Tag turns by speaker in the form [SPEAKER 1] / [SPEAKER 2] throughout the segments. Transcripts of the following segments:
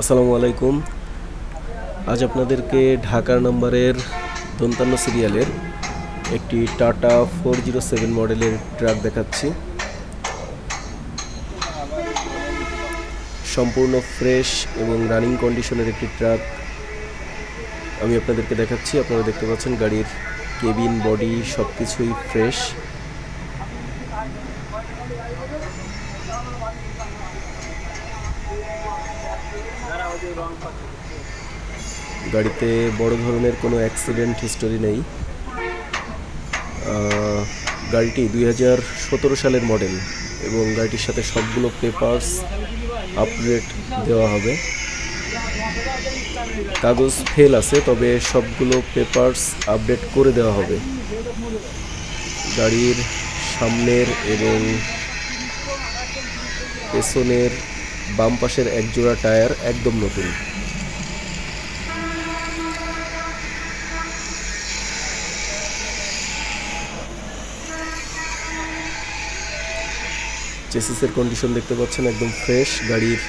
[SPEAKER 1] আসসালামু আলাইকুম। আজ আপনাদেরকে ঢাকার নম্বরের দন্তান্ন সিরিয়ালের একটি টাটা ফোর জিরো সেভেন মডেলের ট্রাক দেখাচ্ছি। সম্পূর্ণ ফ্রেশ এবং রানিং কন্ডিশনের একটি ট্রাক আমি আপনাদেরকে দেখাচ্ছি। আপনারা দেখতে পাচ্ছেন গাড়ির কেবিন, বডি সব কিছুই ফ্রেশ। গাড়িতে বড় ধরনের কোনো অ্যাক্সিডেন্ট হিস্টোরি নেই। গাড়িটি দুই হাজার সতেরো সালের মডেল এবং গাড়িটির সাথে সবগুলো পেপারস আপডেট দেওয়া হবে। কাগজ ফেল আছে, তবে সবগুলো পেপারস আপডেট করে দেওয়া হবে। গাড়ির সামনের এবং পেছনের বাম পাশের একজোড়া টায়ার একদম নতুন। চেসিসের কন্ডিশন দেখতে পাচ্ছেন, একদম ফ্রেশ গাড়ির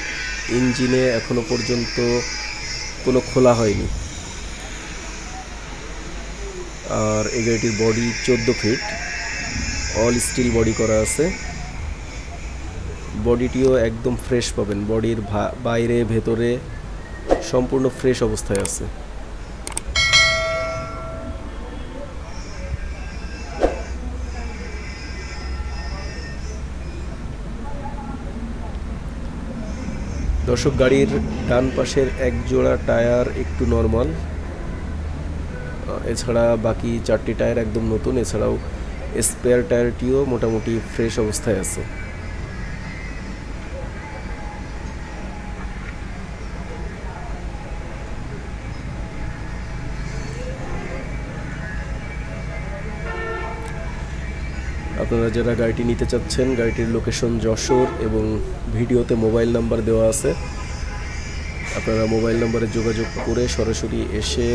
[SPEAKER 1] ইঞ্জিনে এখনও পর্যন্ত কোনো খোলা হয়নি। আর এই গাড়িটির বডি চোদ্দ ফিট অল স্টিল বডি করা আছে। বডিটিও একদম ফ্রেশ পাবেন। বডির বাইরে, ভেতরে সম্পূর্ণ ফ্রেশ অবস্থায় আছে। দর্শক, গাড়ির ডান পাশের এক জোড়া টায়ার একটু নর্মাল এছাড়া বাকি চারটি টায়ার একদম নতুন। এছাড়াও স্পেয়ার টায়ারটিও মোটামুটি ফ্রেশ অবস্থায় আছে। আপনারা যারা গাড়িটি নিতে চাচ্ছেন, গাড়িটির লোকেশন যশোর এবং ভিডিওতে মোবাইল নাম্বার দেওয়া আছে। আপনারা মোবাইল নাম্বারে যোগাযোগ করে সরাসরি এসে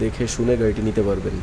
[SPEAKER 1] দেখে শুনে গাড়িটি নিতে পারবেন।